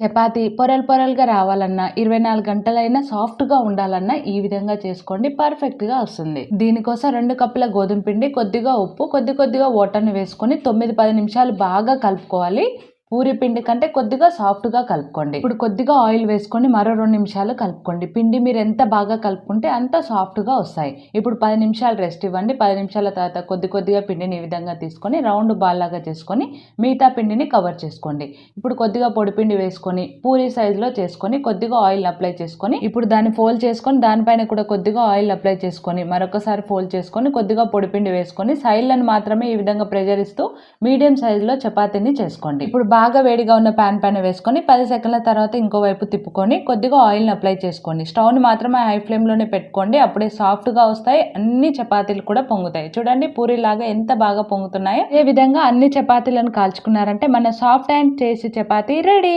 చపాతీ పొరలు పొరలుగా రావాలన్నా ఇరవై నాలుగు గంటలైనా సాఫ్ట్గా ఉండాలన్నా ఈ విధంగా చేసుకోండి. పర్ఫెక్ట్గా వస్తుంది. దీనికోసం రెండు కప్పుల గోధుమ పిండి కొద్దిగా ఉప్పు కొద్ది కొద్దిగా వాటర్ని వేసుకొని తొమ్మిది పది నిమిషాలు బాగా కలుపుకోవాలి. పూరి పిండి కంటే కొద్దిగా సాఫ్ట్గా కలుపుకోండి. ఇప్పుడు కొద్దిగా ఆయిల్ వేసుకొని మరో రెండు నిమిషాలు కలుపుకోండి. పిండి మీరు ఎంత బాగా కలుపుకుంటే అంత సాఫ్ట్గా వస్తాయి. ఇప్పుడు పది నిమిషాలు రెస్ట్ ఇవ్వండి. పది నిమిషాల తర్వాత కొద్ది కొద్దిగా పిండిని ఈ విధంగా తీసుకొని రౌండ్ బాల్ లాగా చేసుకొని మిగతా పిండిని కవర్ చేసుకోండి. ఇప్పుడు కొద్దిగా పొడి పిండి వేసుకొని పూరి సైజులో చేసుకొని కొద్దిగా ఆయిల్ అప్లై చేసుకొని ఇప్పుడు దాన్ని ఫోల్డ్ చేసుకొని దానిపైన కూడా కొద్దిగా ఆయిల్ అప్లై చేసుకొని మరొకసారి ఫోల్డ్ చేసుకొని కొద్దిగా పొడి పిండి వేసుకొని సైడ్లను మాత్రమే ఈ విధంగా ప్రెజర్ ఇస్తూ మీడియం సైజులో చపాతీని చేసుకోండి. ఇప్పుడు బాగా వేడిగా ఉన్న ప్యాన్ పైన వేసుకొని పది సెకండ్ల తర్వాత ఇంకో వైపు తిప్పుకొని కొద్దిగా ఆయిల్ని అప్లై చేసుకోండి. స్టవ్ని మాత్రమే హై ఫ్లేమ్లోనే పెట్టుకోండి. అప్పుడే సాఫ్ట్గా వస్తాయి. అన్ని చపాతీలు కూడా పొంగుతాయి. చూడండి పూరిలాగా ఎంత బాగా పొంగుతున్నాయో. ఏ విధంగా అన్ని చపాతీలను కాల్చుకున్నారంటే మన సాఫ్ట్ అండ్ చేసి చపాతీ రెడీ.